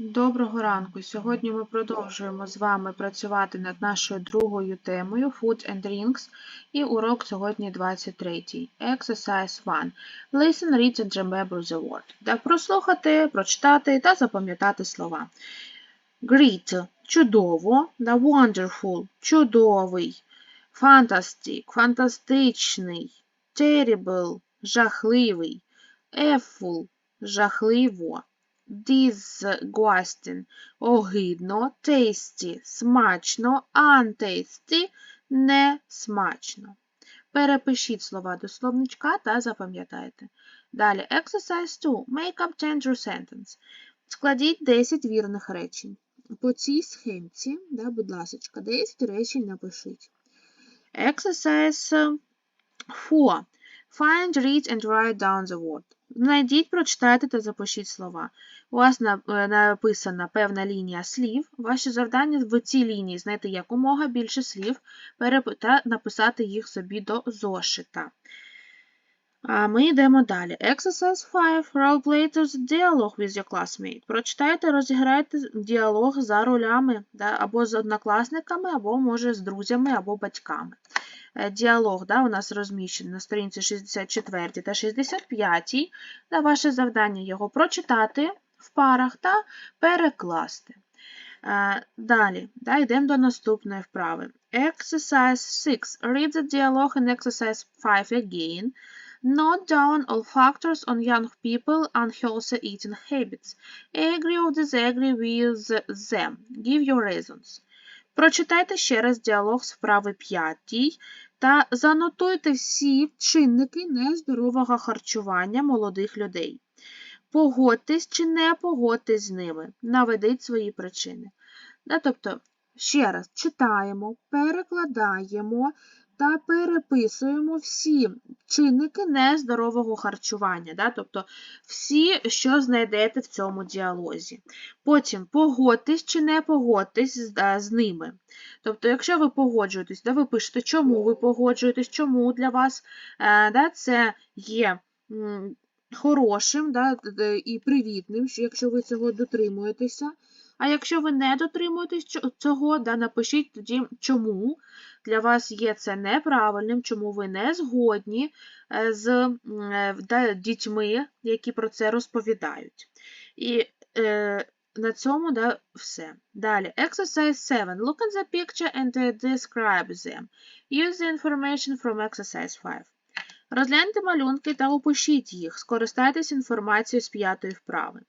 Доброго ранку! Сьогодні ми продовжуємо з вами працювати над нашою другою темою Food and Drinks і урок сьогодні 23. Exercise 1. Listen, read and remember the word. Да, прослухати, прочитати та запам'ятати слова. Great – чудово, да, wonderful – чудовий, fantastic – фантастичний, terrible – жахливий, awful – жахливо. Disgusting – огидно, tasty – смачно, untasty – не смачно. Перепишіть слова до словничка та запам'ятайте. Далі, exercise 2. Make up 10 true sentence. Складіть 10 вірних речень. По цій схемці, да, будь ласка, 10 речень напишіть. Exercise 4. Find, read and write down the word. Знайдіть, прочитайте та запишіть слова. У вас написана певна лінія слів. Ваше завдання в цій лінії знайти якомога більше слів та написати їх собі до зошита. Ми йдемо далі. Exercise 5. Role play the dialogue with your classmate. Прочитайте, розіграйте діалог за ролями або з однокласниками, або, може, з друзями, або батьками. Діалог да, у нас розміщений на сторінці 64 та 65. Да, Ваше завдання його прочитати в парах та перекласти. Далі, да, йдемо до наступної вправи. Exercise 6. Read the dialogue in exercise 5 again. Note down all factors on young people unhealthy eating habits. Agree or disagree with them. Give your reasons. Прочитайте ще раз діалог з вправи 5 та занотуйте всі чинники нездорового харчування молодих людей. Погодьтесь чи не погодьтесь з ними, наведіть свої причини. Тобто, ще раз читаємо, перекладаємо та переписуємо всі чинники нездорового харчування, да? тобто всі, що знайдете в цьому діалозі. Потім погодьтесь чи не погодьтесь да, з ними. Тобто, якщо ви погоджуєтесь, да, ви пишете, чому ви погоджуєтесь, чому для вас е, да, це є. Хорошим да, і привітним, якщо ви цього дотримуєтеся. А якщо ви не дотримуєтесь цього, да, напишіть тоді, чому для вас є це неправильним, чому ви не згодні е, з е, да, дітьми, які про це розповідають. І е, на цьому да, все. Далі. Exercise 7. Look at the picture and describe them. Use the information from exercise 5. Розгляньте малюнки та опишіть їх. Скористайтесь інформацією з п'ятої вправи.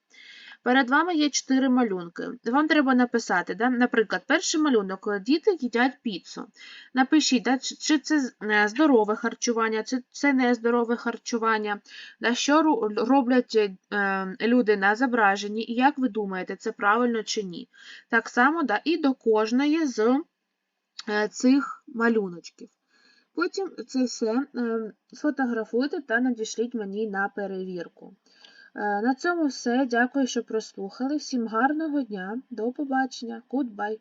Перед вами є чотири малюнки. Вам треба написати, да? наприклад, перший малюнок діти їдять піцу. Напишіть, да? чи це е, здорове харчування, чи це нездорове харчування, да? що роблять е, люди на зображенні, і як ви думаєте, це правильно чи ні. Так само да? і до кожної з е, цих малюночків. Потім це все сфотографуйте та надішліть мені на перевірку. Е, на цьому все. Дякую, що прослухали. Всім гарного дня. До побачення. Goodbye.